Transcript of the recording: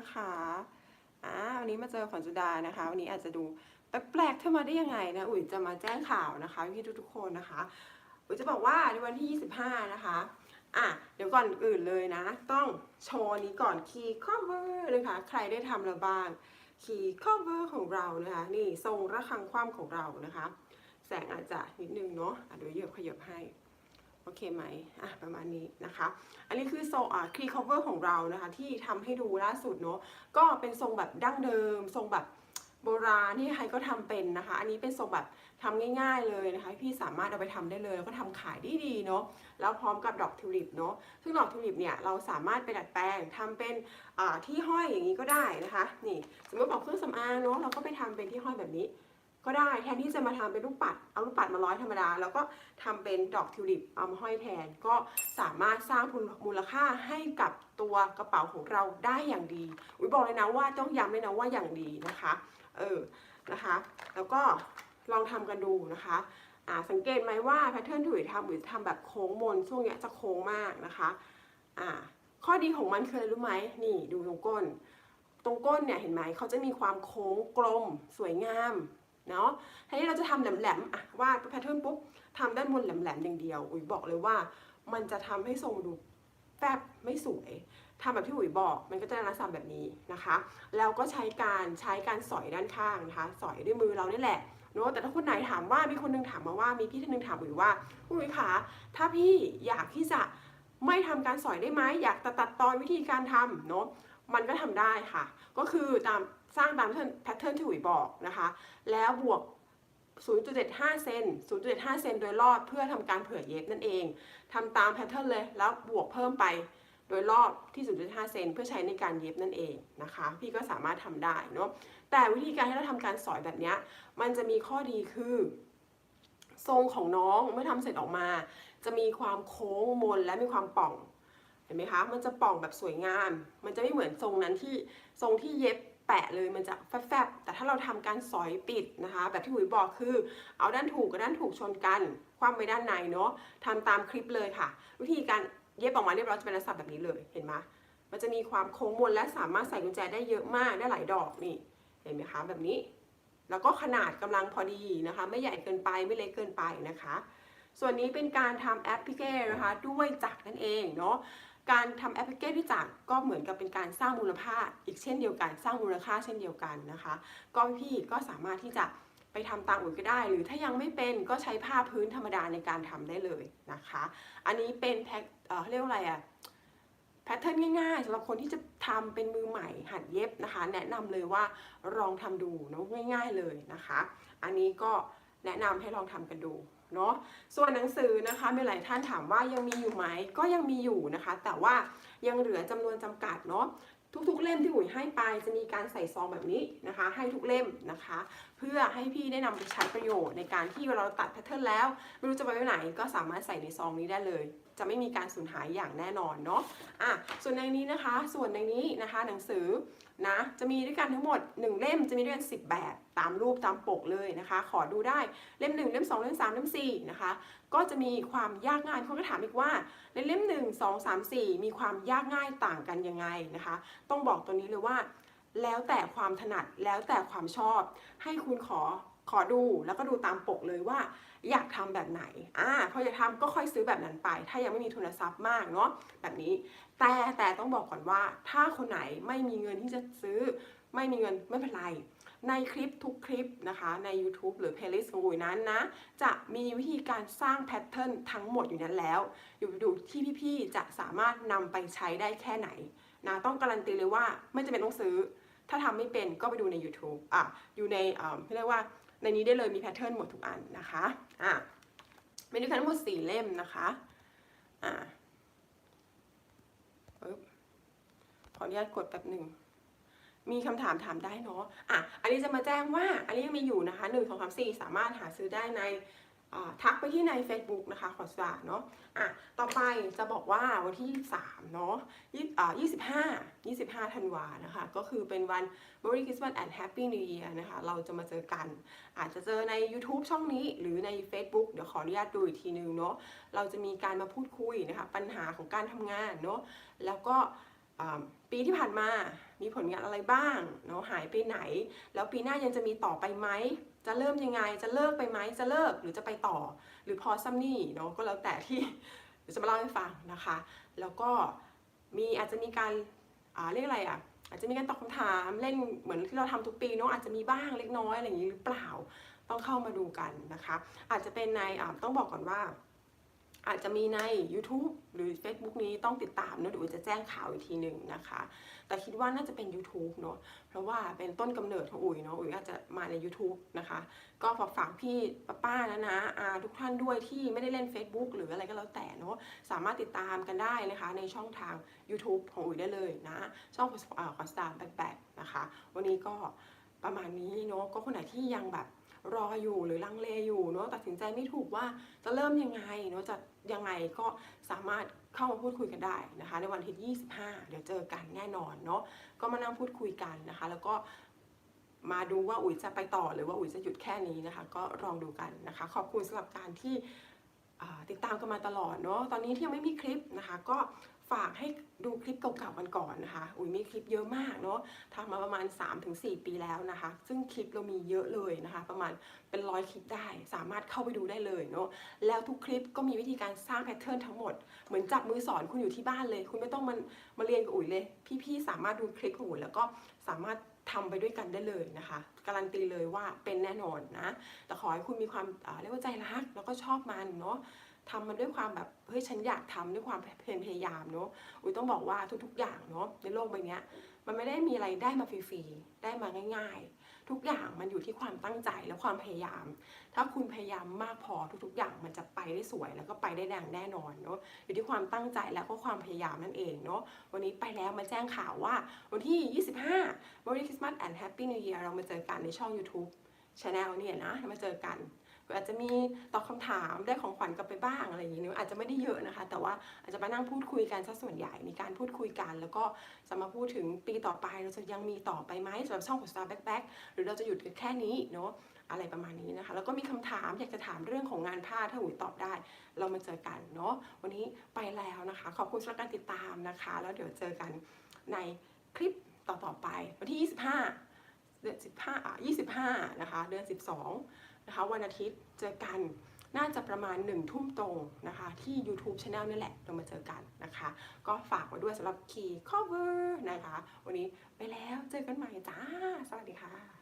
นะคะอ่าวันนี้มาเจอขวัญจุดานะคะ วันนี้อาจจะดูแปลกๆเธอมาได้ยังไงนะอุ๋ยจะมาแจ้งข่าวนะคะพี่ทุกๆคนนะคะอุ๋ยจะบอกว่าในวันที่ 25 นะคะอะเดี๋ยวก่อนอื่นเลยนะ ต้องโชว์นี้ก่อน key cover นะคะใครได้ทำแล้วบ้าง key cover ของเรานะคะนี่ทรงระฆังคว่ำของเรานะคะ แสงอาจจะนิดนึงเนาะะเดี๋ยวเยอะขยับให้ อเคไหมอะประมาณนี้นะคะ อันนี้คือโซอ่าคลีคอเวอร์ของเรานะคะ ที่ทำให้ดูล่าสุดเนาะก็เป็นทรงแบบดั้งเดิม ทรงแบบโบราณที่ใครก็ทำเป็นนะคะ อันนี้เป็นทรงแบบทำง่าย ๆเลยนะคะ พี่สามารถเอาไปทำได้เลย แล้วก็ทำขายได้ดีเนาะแล้วพร้อมกับดอกทิวลิปเนาะซึ่งดอกทิวลิปเนี่ยเราสามารถไปดัดแปลงทำเป็นอ่าที่ห้อยอย่างนี้ก็ได้นะคะนี่สมมติบอกเครื่องสำอางเนาะเราก็ไปทำเป็นที่ห้อยแบบนี้ ก็ได้แทนที่จะมาทำเป็นลูกปัด เอาลูกปัดมาร้อยธรรมดา แล้วก็ทำเป็นดอกทิวลิปเอามาห้อยแทน ก็สามารถสร้างมูลค่าให้กับตัวกระเป๋าของเราได้อย่างดีอุ้ยบอกเลยนะว่าต้องย้ำเลยนะว่าอย่างดีนะคะ เออนะคะ แล้วก็ลองทำกันดูนะคะอ่าสังเกตไหมว่าแพทเทิร์นที่อุ๋ยทำอุ๋ยทำแบบโค้งมนช่วงเนี้ยจะโค้งมากนะคะอ่าข้อดีของมันคืออะไรรู้ไหมนี่ดูตรงก้น ตรงก้นเนี่ยเห็นไหมเขาจะมีความโค้งกลมสวยงาม เนาะทีนี้เราจะทำแหลมๆอะวาดแพทเทิร์นปุ๊บทำด้านบนแหลมๆอย่างเดียว อุ๋ยบอกเลยว่า มันจะทำให้ทรงดูแฟบไม่สวยทำแบบที่อุ๋ยบอก มันก็จะลักษณะแบบนี้นะคะ แล้วก็ใช้การใช้การสอยด้านข้างนะคะ สอยด้วยมือเรานี่แหละเนาะแต่ถ้าคนไหนถามว่ามีคนหนึงถามมาว่ามีพี่ท่านหนึงถามอุ๋ยว่าอุ๋ยคะถ้าพี่อยากที่จะไม่ทำการสอยได้ไหมอยากตัดตัดตอนวิธีการทำเนาะ มันก็ทำได้ค่ะ ก็คือตามสร้างตามแพทเทิร์นที่อุ๋ยบอกนะคะ แล้วบวก 0.75 เซน 0.75 เซนโดยรอบเพื่อทำการเผื่อเย็บนั่นเองทำตามแพทเทิร์นเลย แล้วบวกเพิ่มไปโดยรอบที่ 0.5 เซนเพื่อใช้ในการเย็บนั่นเองนะคะ พี่ก็สามารถทำได้เนาะ แต่วิธีการที่เราทำการสอยแบบนี้ มันจะมีข้อดีคือทรงของน้องเมื่อทำเสร็จออกมา จะมีความโค้งมนและมีความป่อง ห็นไหมคะ มันจะป่องแบบสวยงาม มันจะไม่เหมือนทรงนั้นที่ทรงที่เย็บแปะเลยมันจะแฟบๆแต่ถ้าเราทำการสอยปิดนะคะ แบบที่หุยบอกคือ เอาด้านถูกกับด้านถูกชนกัน คว่ำไปด้านในเนาะทำตามคลิปเลยค่ะ วิธีการเย็บออกมาเรียบร้อยจะเป็นลักษณะแบบนี้เลย เห็นไหมมันจะมีความโค้งมนและสามารถใส่กุญแจได้เยอะมากได้หลายดอกนี่ เห็นไหมคะแบบนี้ แล้วก็ขนาดกำลังพอดีนะคะ ไม่ใหญ่เกินไปไม่เล็กเกินไปนะคะ ส่วนนี้เป็นการทำแอปพลิเคนนะคะ ด้วยจักรนั่นเองเนาะ การทำแอปพลิเคชันที่จักรก็เหมือนกับเป็นการสร้างมูลค่าอีกเช่นเดียวกัน สร้างมูลค่าเช่นเดียวกันนะคะก็พี่ก็สามารถที่จะไปทำตามอื่นก็ได้ หรือถ้ายังไม่เป็นก็ใช้ผ้าพื้นธรรมดาในการทำได้เลยนะคะ อันนี้เป็นแพ็คเเขาเรียกว่าอะไรอะแพทเทิร์นง่ายๆสำหรับคนที่จะทำเป็นมือใหม่หัดเย็บนะคะ แนะนำเลยว่าลองทำดูเนาะง่าย ๆเลยนะคะ อันนี้ก็แนะนำให้ลองทำกันดู เนาะส่วนหนังสือนะคะมีหลายท่านถามว่ายังมีอยู่ไหมก็ยังมีอยู่นะคะ แต่ว่ายังเหลือจำนวนจำกัดเนาะทุกๆเล่มที่อุ๋ยให้ไปจะมีการใส่ซองแบบนี้นะคะ ให้ทุกเล่มนะคะ เพื่อให้พี่ได้นำไปใช้ประโยชน์ในการที่เวลาเราตัดแพทเทิร์นแล้ว ไม่รู้จะไปไว้ไหนก็สามารถใส่ในซองนี้ได้เลย จะไม่มีการสูญหายอย่างแน่นอนเนาะอะส่วนในนี้นะคะ ส่วนในนี้นะคะ หนังสือนะจะมีด้วยกันทั้งหมด 1 เล่มจะมีด้วยกัน10 แบบตามรูปตามปกเลยนะคะ ขอดูได้เล่ม 1 เล่ม 2 เล่ม 3 เล่ม 4 นะคะ ก็จะมีความยากง่ายเขาก็ถามอีกว่าในเล่ม 1 2 3 4 มีความยากง่ายต่างกันยังไงนะคะ ต้องบอกตัวนี้เลยว่าแล้วแต่ความถนัดแล้วแต่ความชอบ ให้คุณขอ ขอดูแล้วก็ดูตามปกเลยว่า อยากทำแบบไหนอ่าพออยากทำก็ค่อยซื้อแบบนั้นไป ถ้ายังไม่มีทุนทรัพย์มากเนาะแบบนี้ แต่แต่ต้องบอกก่อนว่า ถ้าคนไหนไม่มีเงินที่จะซื้อ ไม่มีเงินไม่เป็นไร ในคลิปทุกคลิปนะคะใน YouTube หรือ playlist ของอุ๋ยนั้นนะ จะมีวิธีการสร้างแพทเทิร์นทั้งหมดอยู่นั้นแล้ว อยู่ดูที่พี่ๆจะสามารถนำไปใช้ได้แค่ไหนนะต้องการันตีเลยว่าไม่จำเป็นต้องซื้อ ถ้าทำไม่เป็นก็ไปดูใน YouTube อะอยู่ในเอ่าเรียกว่า ในนี้ได้เลยมีแพทเทิร์นหมดทุกอันนะคะอะมีด้วยกันทั้งหมดสี่เล่มนะคะอะปึ๊บขออนุญาตกดแป๊บหนึ่งมีคำถามถามได้เนาะอะอันนี้จะมาแจ้งว่าอันนี้ยังมีอยู่นะคะหนึ่งสองสามสี่สามารถหาซื้อได้ใน ทักไปที่ใน Facebook นะคะขอสาเนาะอะต่อไปจะบอกว่าวันที่3เนาะยี่อ่า25 25ธันวานะคะ ก็คือเป็นวัน Merry Christmas and Happy New Year นะคะ เราจะมาเจอกัน อาจจะเจอใน YouTube ช่องนี้ หรือใน Facebook เดี๋ยวขออนุญาตดูอีกทีนึงเนาะเราจะมีการมาพูดคุยนะคะ ปัญหาของการทำงานเนาะแล้วก็ ปีที่ผ่านมามีผลงานอะไรบ้างเนาะหายไปไหน แล้วปีหน้ายังจะมีต่อไปไหม จะเริ่มยังไง จะเลิกไปไหม จะเลิกหรือจะไปต่อ หรือพอซัมนี่เนาะก็แล้วแต่ที่เดี๋ยวจะมาเล่าให้ฟังนะคะ แล้วก็มีอาจจะมีการเรียกอะไรอะอาจจะมีการตอบคำถามเล่นเหมือนที่เราทำทุกปีเนาะอาจจะมีบ้างเล็กน้อยอะไรอย่างนี้หรือเปล่าต้องเข้ามาดูกันนะคะ อาจจะเป็นในต้องบอกก่อนว่า อาจจะมีใน YouTube หรือ Facebook นี้ต้องติดตามเนอะเดี๋ยวจะแจ้งข่าวอีกทีหนึ่งนะคะ แต่คิดว่าน่าจะเป็น YouTube เนอะเพราะว่าเป็นต้นกำเนิดของอุ๋ยเนาะอุ๋ยอาจจะมาใน YouTube นะคะ ก็ฝากฝากพี่ป้าป้านะนะอาทุกท่านด้วยที่ไม่ได้เล่น Facebook หรืออะไรก็แล้วแต่เนาะสามารถติดตามกันได้นะคะ ในช่องทาง YouTube ของอุ๋ยได้เลยนะ ช่องคอนสตาร์แบ็คแบ็คนะคะ วันนี้ก็ประมาณนี้เนาะก็คนไหนที่ยังแบบรออยู่หรือลังเลอยู่เนาะตัดสินใจไม่ถูกว่าจะเริ่มยังไงเนาะจะ ยังไงก็สามารถเข้ามาพูดคุยกันได้นะคะ ในวันที่ 25 เดี๋ยวเจอกันแน่นอนเนาะก็มานั่งพูดคุยกันนะคะ แล้วก็มาดูว่าอุ๋ยจะไปต่อหรือว่าอุ๋ยจะหยุดแค่นี้นะคะ ก็ลองดูกันนะคะ ขอบคุณสำหรับการที่ติดตามกันมาตลอดเนาะตอนนี้ที่ยังไม่มีคลิปนะคะ ก็ ฝากให้ดูคลิปเก่าๆกันก่อนนะคะอุ๋ยมีคลิปเยอะมากเนาะทำมาประมาณ 3-4 ปีแล้วนะคะ ซึ่งคลิปเรามีเยอะเลยนะคะ ประมาณเป็นร้อยคลิปได้ สามารถเข้าไปดูได้เลยเนาะแล้วทุกคลิปก็มีวิธีการสร้างแพทเทิร์นทั้งหมด เหมือนจับมือสอนคุณอยู่ที่บ้านเลย คุณไม่ต้องมามาเรียนกับอุ๋ยเลย พี่ๆสามารถดูคลิปของอุ๋ยแล้วก็สามารถทำไปด้วยกันได้เลยนะคะ การันตีเลยว่าเป็นแน่นอนนะ แต่ขอให้คุณมีความเรียกว่าใจรักแล้วก็ชอบมันเนาะ ทำมันด้วยความแบบเฮ้ยฉันอยากทำด้วยความเพียรพยายามเนาะอุ้ยต้องบอกว่าทุก ๆ อย่างเนาะในโลกใบนี้มันไม่ได้มีอะไรได้มาฟรีๆได้มาง่าย ๆ ทุกอย่างมันอยู่ที่ความตั้งใจและความพยายาม ถ้าคุณพยายามมากพอทุก ๆ อย่างมันจะไปได้สวย แล้วก็ไปได้แดงแน่นอนเนาะอยู่ที่ความตั้งใจแล้วก็ความพยายามนั่นเองเนาะวันนี้ไปแล้วมาแจ้งข่าวว่า วันที่ 25 Merry Christmas and Happy New Year เรามาเจอกันในช่อง YouTube Channel เนี่ยนะมาเจอกัน อาจจะมีตอบคำถามได้ของขวัญกลับไปบ้างอะไรอย่างนี้เนอะอาจจะไม่ได้เยอะนะคะ แต่ว่าอาจจะมานั่งพูดคุยกันซะส่วนใหญ่มีการพูดคุยกัน แล้วก็จะมาพูดถึงปีต่อไปเราจะยังมีต่อไปไหมสำหรับช่องของ Star Backpack หรือเราจะหยุดกันแค่นี้เนาะอะไรประมาณนี้นะคะ แล้วก็มีคำถามอยากจะถามเรื่องของงานผ้าถ้าอุ๋ยตอบได้ เรามาเจอกันเนาะวันนี้ไปแล้วนะคะ ขอบคุณสำหรับการติดตามนะคะ แล้วเดี๋ยวเจอกันในคลิปต่อๆไปวันที่ 25 เดือน15อะ25 นะคะ เดือน 12 นะคะวันอาทิตย์เจอกันน่าจะประมาณ1ทุ่มตรงนะคะ ที่ YouTube Channel นี่แหละเรามาเจอกันนะคะ ก็ฝากไว้ด้วยสำหรับ Key Cover นะคะ วันนี้ไปแล้วเจอกันใหม่จ้า สวัสดีค่ะ